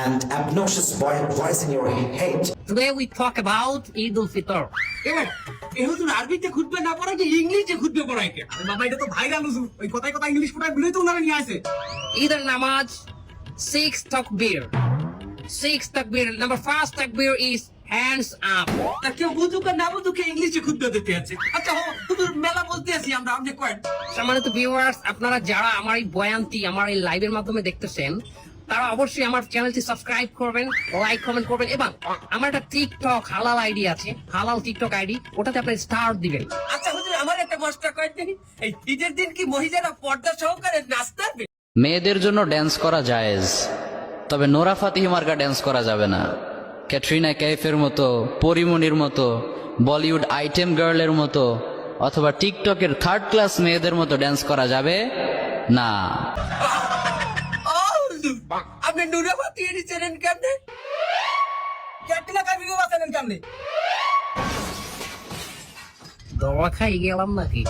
and obnoxious voice in your head. Today we talk about Eid al-Fitr. এ হুজুর আরবিতে খুদবে না পড়াই যে ইংলিশে খুদবে পড়াই কে বাবা এটা তো ভাইরাল হুজুর ওই কথায় কথা ইংলিশ পড়াই বলেই তো ওনারা নিয়ে আসে Eid al-Namaz, six takbir. Six takbir. Number first takbir is hands up. তা কেউ বুঝুক আর না বুঝুক ইংলিশে খুদবে দিতে আছে আচ্ছা হো হুজুর মেলা বলতে আছি আমরা আপনি কয়েন সম্মানিত ভিউয়ার্স আপনারা যারা আমার এই বয়ানটি আমার এই লাইভের মাধ্যমে দেখতেছেন তারা অবশ্যই আমার চ্যানেলটি সাবস্ক্রাইব করবেন লাইক কমেন্ট করবেন এবং আমার একটা টিকটক হালাল আইডি আছে হালাল টিকটক আইডি ওটাতে আপনি স্টার দিবেন। আচ্ছা হুজুর আমার একটা প্রশ্ন কয়েন এই ঈদের দিন কি মহিলারা পর্দা সহকারে নাচতে পারবে মেয়েদের জন্য ড্যান্স করা জায়েজ তবে নোরা ফাতিহি মার্কা ড্যান্স করা যাবে না। ক্যাটরিনা ক্যাফের মতো পরিমণির মতো বলিউড আইটেম গার্লের মতো অথবা টিকটকের থার্ড ক্লাস মেয়েদের মতো ড্যান্স করা যাবে না। আপনি নুরাবাতি পাঠিয়ে দিচ্ছেন কেমনে ক্যাটরিনা কাবিকে বাঁচালেন কেমনে দমা খাই গেলাম নাকি